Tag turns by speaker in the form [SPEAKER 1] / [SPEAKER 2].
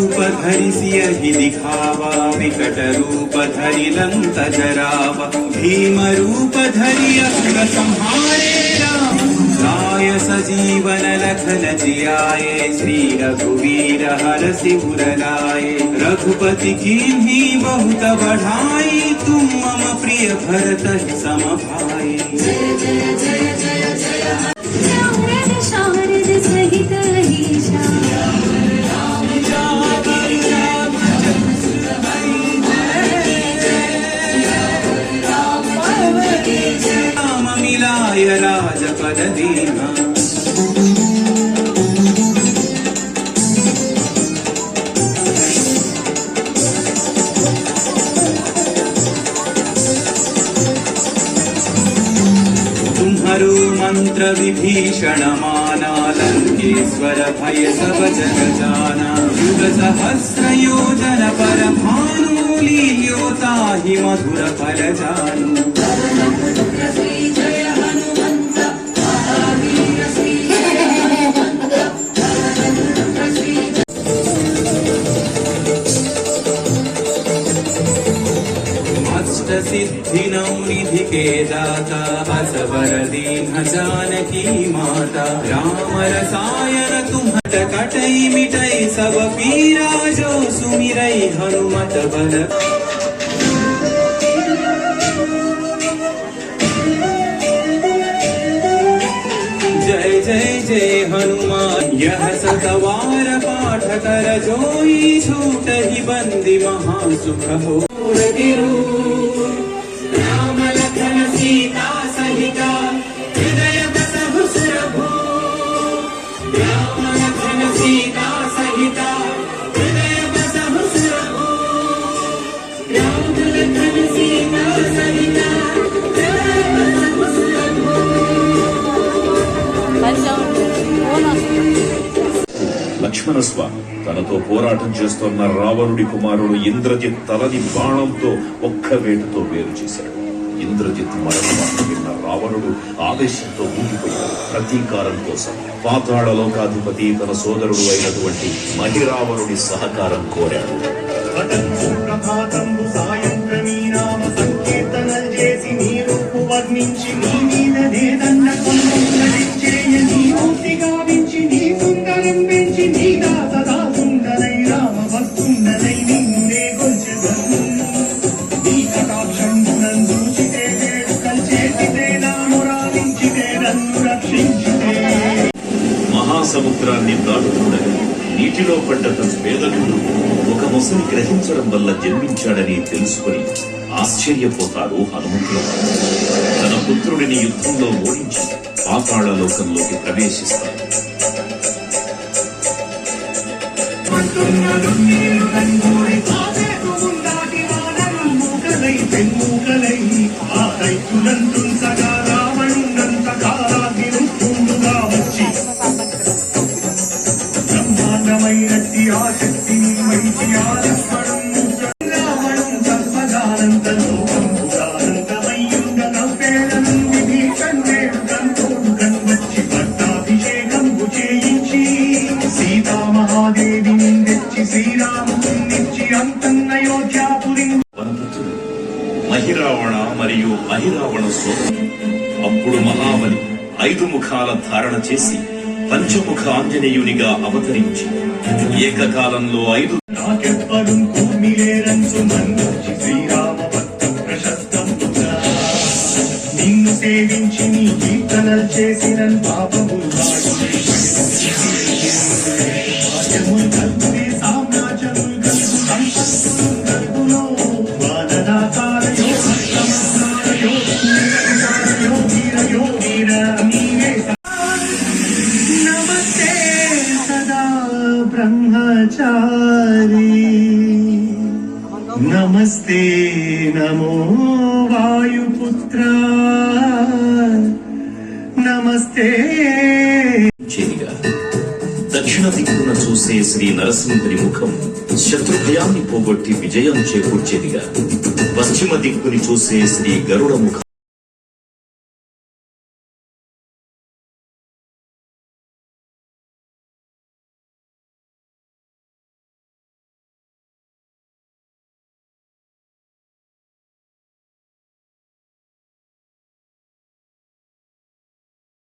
[SPEAKER 1] रूप धरि सियहि दिखावा, विकट रूप धरि लंक जरावा। भीम रूप धरि असुर संहारे राम। लाय सजीवन लखन जियाए श्री रघुवीर हर सिर लाए रघुपति की भी बहुत बढ़ाई, तुम मम प्रिय भरत सम भाई। मन्त्रविभीषणमानालङ्केश्वर भयसवचन जाना शुरसहस्रयोजन परमानोलीयोताहि मधुरफल जान सिद्धि नौ निधि के दाता असवर दीन जानकी माता। राम रसायन तुम्हत कटई मिटई सब पीरा जो सुमिरई हनुमत बल। जय जय जय हनुमान, यह सतवार पाठ कर जोई छूट ही बंदी महासुख हो।
[SPEAKER 2] లక్ష్మణస్వామి తనతో పోరాటం చేస్తున్న రావణుడి కుమారుడు ఇంద్రజిత్ తలని బాణంతో ఒక్క వేటుతో వేరు చేశాడు. ఇంద్రజిత్ మరణమాట విన్న రావణుడు ఆవేశంతో ఊగిపోయాడు. ప్రతీకారం కోసం పాతాళ లోకాధిపతి తన సోదరుడు అయినటువంటి మహిరావణుడి సహకారం కోరాడు.
[SPEAKER 3] చేసి వర్ణించి
[SPEAKER 2] మహాసముద్రాన్ని దాటుతుండగా నీటిలో పడ్డ తన పేదకుడు ఒక మొసలి గ్రహించడం వల్ల జన్మించాడని తెలుసుకుని ఆశ్చర్యపోతాడు హనుమంతుల తన పుత్రుడిని యుద్ధంలో ఓడించి పాతాళ లోకంలోకి
[SPEAKER 3] బ్రహ్మాండమైనట్టి ఆ శక్తిని వైచి ఆలస్వడం రావణం చేయించి సీతామహాదేవిని తెచ్చి శ్రీరామునిచ్చి అంతన్నయోధ్యాపురి
[SPEAKER 2] వంతుడు మహిరావణ మరియు మహిరావణ సోదరు అప్పుడు మహాబలి ఐదు ముఖాల ధారణ చేసి పంచముఖ ఆంజనేయునిగా అవతరించి ఏకకాలంలో ఐదు
[SPEAKER 3] నాకెప్పடும் కూర్మిలేరంచు మన్నొచ్చి శ్రీరామ భక్త ప్రశస్తంబుగా నిన్ను సేవించి నీ కీర్తనలు చేసిన బ్రహ్మచారి నమస్తే నమో వాయుపుత్ర నమస్తే
[SPEAKER 2] చేరిగా దక్షిణ దిక్కున చూసే శ్రీ నరసింహుని ముఖం శత్రుభయాన్ని పోగొట్టి విజయం చేకూర్చేదిగా పశ్చిమ దిక్కుని చూసే శ్రీ గరుడ ముఖం.